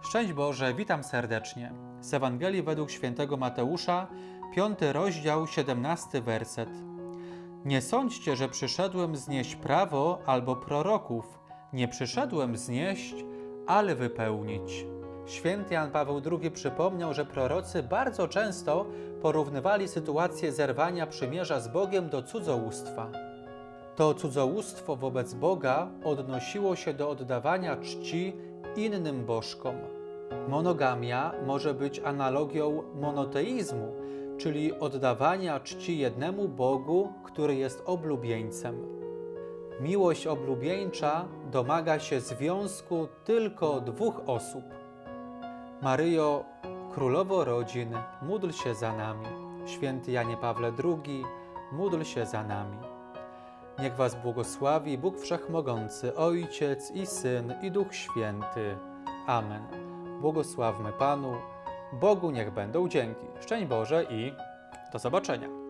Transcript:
Szczęść Boże, witam serdecznie. Z Ewangelii według świętego Mateusza, piąty rozdział, 17 werset. Nie sądźcie, że przyszedłem znieść prawo albo proroków. Nie przyszedłem znieść, ale wypełnić. Święty Jan Paweł II przypomniał, że prorocy bardzo często porównywali sytuację zerwania przymierza z Bogiem do cudzołóstwa. To cudzołóstwo wobec Boga odnosiło się do oddawania czci innym bożkom. Monogamia może być analogią monoteizmu, czyli oddawania czci jednemu Bogu, który jest oblubieńcem. Miłość oblubieńcza domaga się związku tylko dwóch osób. Maryjo, Królowo Rodzin, módl się za nami. Święty Janie Pawle II, módl się za nami. Niech Was błogosławi Bóg Wszechmogący, Ojciec i Syn i Duch Święty. Amen. Błogosławmy Panu, Bogu niech będą dzięki. Szczęść Boże i do zobaczenia.